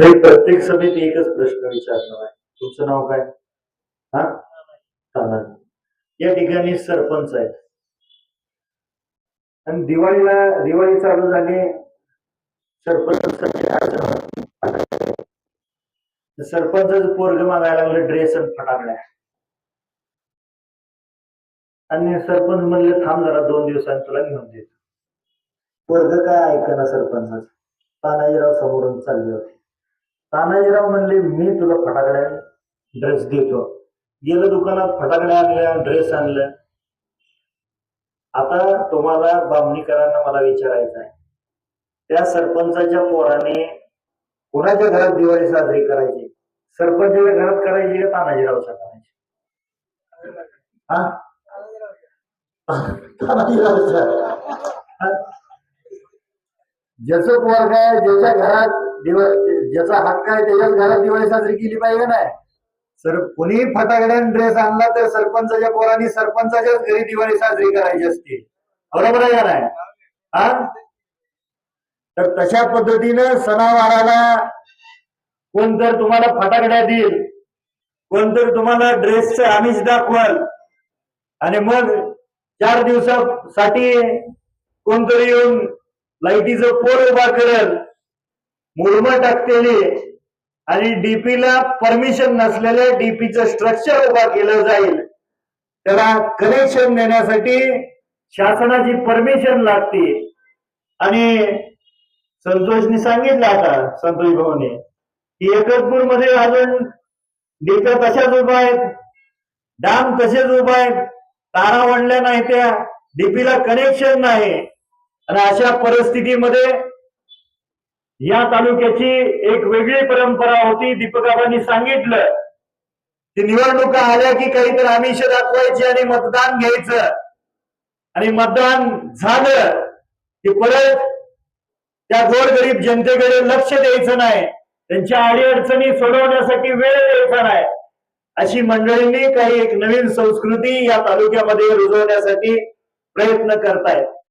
प्रत्येक सभेत एकच प्रश्न विचारणार आहे. तुमचं नाव काय? हा? तानाजी. या ठिकाणी सरपंच आहेत. आणि दिवाळीला दिवाळी चालू झाली. सरपंच सरपंचाचं पोरग मागायला लागलं ड्रेस आणि फटाकड्या आणि सरपंच म्हणले थांब जरा दोन दिवसांनी तुला घेऊन देतो. पोरग काय ऐकना सरपंच तानाजीराव समोरून चालले होते. तानाजीराव म्हणले मी तुला फटाकड्या ड्रेस देतो. गेलं दुकानात फटाकड्या आणल्या ड्रेस आणल्या. आता तुम्हाला बामणीकरांना मला विचारायचं आहे. त्या सरपंचाच्या पोराने कोणाच्या घरात दिवाळी साजरी करायची? सरपंचाच्या घरात करायची का तानाजीरावच्या करायची? हा? तानाजीरावच्या. ज्याचं पोर काय ज्याच्या घरात दिवाळी ज्याचा हक्क आहे त्याच्याच घरात दिवाळी साजरी केली पाहिजे नाही? सर कुणी फटाकड्यान ड्रेस आणला तर सरपंचाच्या पोरांनी सरपंचाच्याच घरी दिवाळी साजरी करायची असते. बरोबर आहे का नाही? हा? तर तशा पद्धतीनं सणावाराला कोण तर तुम्हाला फटाकड्या देईल कोण तर तुम्हाला ड्रेसचं आमिष दाखवाल आणि मग चार दिवसासाठी कोणतरी येऊन लाईटीचं पोल उभा करेल मुरमं टाकलेली आणि डीपीला परमिशन नसलेल्या डीपीचं स्ट्रक्चर उभा केलं जाईल. त्याला कनेक्शन देण्यासाठी शासनाची परमिशन लागते. आणि संतोषनी सांगितलं आता संतोष भाऊने की एकतपूरमध्ये अजून डीप्या तशाच उभा आहेत डाम तसेच उभा आहेत तारा वणल्या नाही त्या डीपीला कनेक्शन नाही. आणि अशा परिस्थितीमध्ये या तालुक्याची एक वेगळी परंपरा होती. दीपकाबांनी सांगितलं की निवडणुका आल्या की काहीतरी आमिष दाखवायची आणि मतदान घ्यायचं. आणि मतदान झालं की परत त्या गोरगरीब जनतेकडे लक्ष द्यायचं नाही. त्यांच्या अडीअडचणी सोडवण्यासाठी वेळ द्यायचा नाही. अशी मंडळींनी काही एक नवीन संस्कृती या तालुक्यामध्ये रुजवण्यासाठी प्रयत्न करतायत.